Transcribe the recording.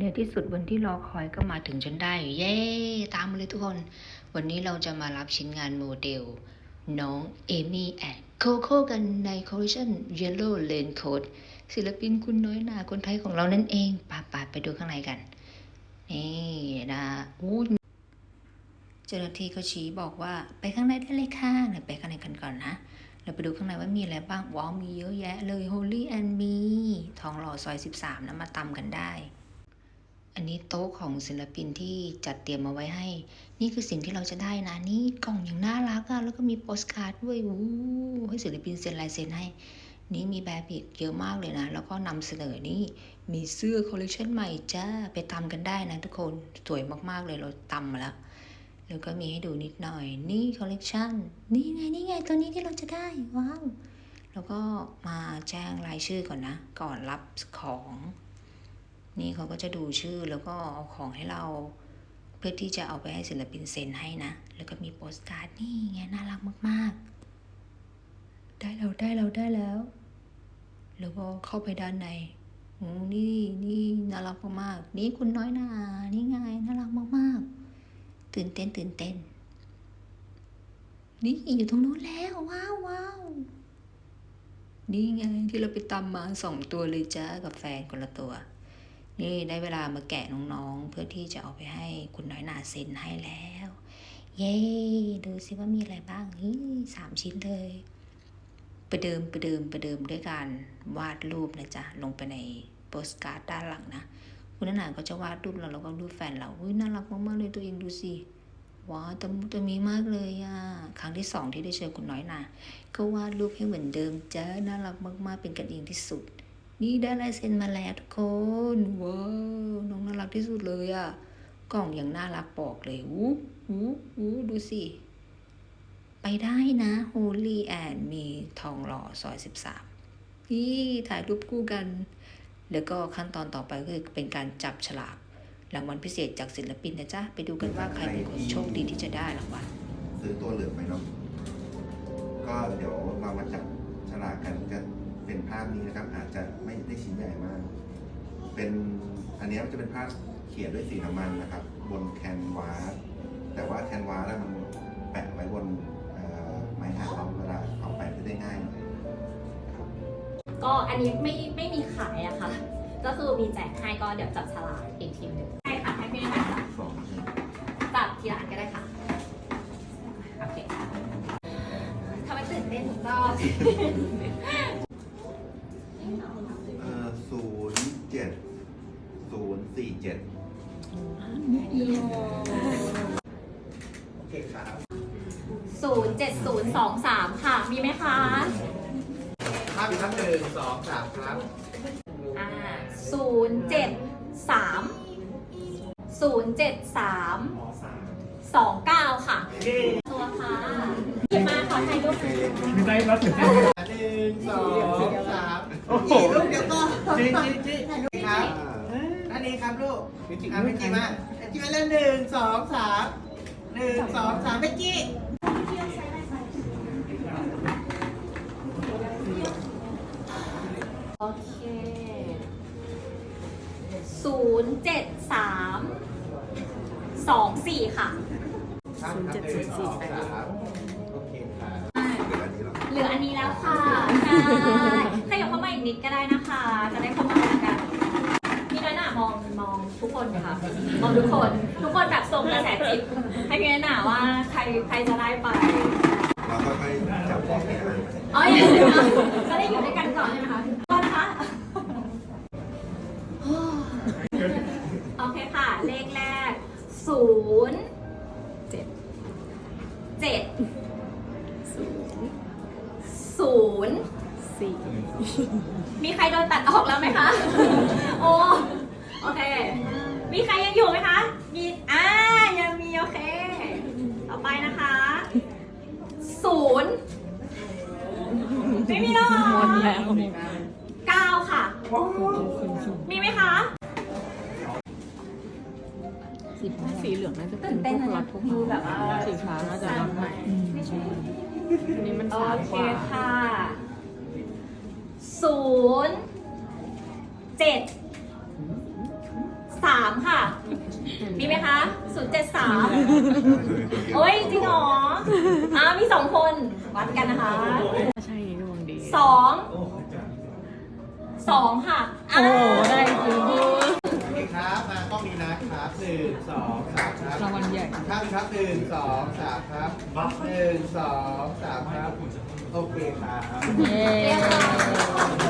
ในที่สุดวันที่รอคอยก็มาถึงจนได้ เย้ ตามมาเลยทุกคน วันนี้เราจะมารับชิ้นงานโมเดล น้องเอมี่แอนโคโค่กันในคอลเลคชัน Yellow l a n Code ศิลปินคุณน้อยหนาคนไทยของเรานั่นเองปาปาไปดูข้างในกัน นี่นะอู้เจ้าหน้าที่เขาชี้บอกว่าไปข้างในได้เลยค่ะเดี๋ยวไปข้างในกันก่อนนะเราไปดูข้างในว่ามีอะไรบ้างว้าวมีเยอะแยะเลย Holy and Me ทองหล่อซอย 13นะมาตำกันได้ นี้โต๊ะของศิลปินที่จัดเตรียมมาไว้ให้ นี่คือสิ่งที่เราจะได้นะ นี่กล่องอย่างน่ารักอะแล้วก็มีโปสการ์ดด้วยอู้ให้ศิลปินเซ็นลายเซ็นให้ นี่มีแบบอีกเยอะมากเลยนะ แล้วก็นำเสนอนี่มีเสื้อคอลเลคชันใหม่จ้าไปตำกันได้นะทุกคนสวยมากๆเลยเราตำมาแล้วแล้วก็มีให้ดูนิดหน่อย นี่คอลเลกชันนี่ไงนี่ไงตัวนี้ที่เราจะได้ว้าวแล้วก็มาแจ้งรายชื่อก่อนนะ ก่อนรับของ นี่เขาก็จะดูชื่อแล้วก็เอาของให้เรา เพื่อที่จะเอาไปให้ศิลปินเซ็นให้นะ แล้วก็มีโปสการ์ดนี่ไงน่ารักมาก ๆ ได้แล้วได้แล้วได้แล้ว แล้วก็เข้าไปด้านในโอ้นี่นี่น่ารักมากๆนี่คุณน้อยนานี่ไงน่ารักมากๆ ตื่นเต้นตื่นเต้น นี่อยู่ตรงนู้นแล้วว้าวว้าวนี่ไงที่เราไปตำมาสองตัวเลยจ้ากับแฟนคนละตัว นี่ได้เวลามาแกะน้องๆ เพื่อที่จะเอาไปให้คุณน้อยนาเซ็นให้แล้ว เย้ดูสิว่ามีอะไรบ้างฮีสามชิ้นเลยประเดิมประเดิมประเดิมด้วยการวาดรูปนะจ๊ะลงไปในโปสการ์ดด้านหลังนะ คุณน้อยหนาก็จะวาดรูปเราแล้วก็รูปแฟนเราอุ้ยน่ารักมากๆเลยตัวเองดูสิว้าตะมุตะมีมากเลยอะ ครั้งที่สองที่ได้เจอคุณน้อยนาก็วาดรูปให้เหมือนเดิมจ้าน่ารักมากๆเป็นกันเองที่สุด นี่ได้ลายเซ็นมาแล้วทุกคนว้าวน้องน่ารักที่สุดเลยอะ กล่องอย่างน่ารักบอกเลยวู้วู้วู้ดูสิ ไปได้นะ Holy and มีทองหล่อซอย 13นี่ถ่ายรูปคู่กัน แล้วก็ขั้นตอนต่อไปก็คือเป็นการจับฉลากรางวัลพิเศษจากศิลปินนะจ๊ะ ไปดูกันว่าใครเป็นคนโชคดีที่จะได้รางวัลซื้อตัวเหลืองไปเนาะก็เดี๋ยวเรามาจับฉลากกันจะ เป็นภาพนี้นะครับ อาจจะไม่ได้ชิ้นใหญ่มาก เป็นอันเนี้ยมันจะเป็นภาพเขียนด้วยสีน้ำมันนะครับ บนแคนวาสแต่ว่าแคนวาสอะมันแปะไว้บนเอ่อไม้อัดเราเวลาเอาแปะได้ง่ายหน่อยครับก็อันนี้ไม่ไม่มีขายอะค่ะ ก็คือมีแจกให้ก็เดี๋ยวจับฉลากอีกทีหนึงใช่ค่ะให้พี่นันจับสองชิ้นจับทีละอันก็ได้ค่ะโอเคทำไมตื่นเต้นทุกรอบ 07023 ค่ะ มีไหมคะภาพอีกครั้งหนึ่งสองสามครับอ่า073 073 29 ค่ะ ตัวค่ะหยิบมาขอถ่ายรูปหน่อยไม่ใด้รับถึงหนึ่งสองสามโอ้โหลูกเดี๋ยวก็จริงจริงครับอันนี้ครับลูกจริงจริงมาจริงมาเล่นหนึ่งสองสามหนึ่งสองสามเบกกี้ โอเคศูนย์เจ็ดสามสองสี่ค่ะ ศูนย์เจ็ดศูนย์สี่แปดโอเคครับเหลืออันนี้เหรอเหลืออันนี้แล้วค่ะใช่ขยับเข้ามาอีกนิดก็ได้นะคะ จะได้เข้ามาหากันพี่น้อยหน่ามองมองทุกคนค่ะ มองทุกคน ทุกคนแบบส่งกระแสจิตให้พี่น้อยหน่าว่าใครใครจะได้ไปเราก็ค่อยจับบอกให้อ่านอ๋ออย่างนี้นะจะได้อยู่ด้วยกัน มีใครโดนตัดออกแล้วไหมคะ โอ้ โอเค มีใครยังอยู่ไหมคะ มี อ่า ยังมีโอเค ต่อไปนะคะ ศูนย์ ไม่มีหรอเก้าค่ะ มีไหมคะสีเหลืองน่าจะตื่เป็นนเต้พนวกนะรถทุกดูแบบว่าสีฟ้าน่าจะรถใหม่อันนี้มันโอสามเคกว่าค่ะ ศูนย์เจ็ดสามค่ะมีไหมคะศูนย์เจ็ดสามโอ้ย จริงเหรออ้าวมีสองคน วัดกันนะคะใช่ดวงดีสองสองค่ะ โอ้ได้จริง โอเคครับ มากล้องนี้นะครับหนึ่งสองสาม ครับรางครับหนึ่งสองสามครับหนึ่งสองสามครับ โอเคครับ เย้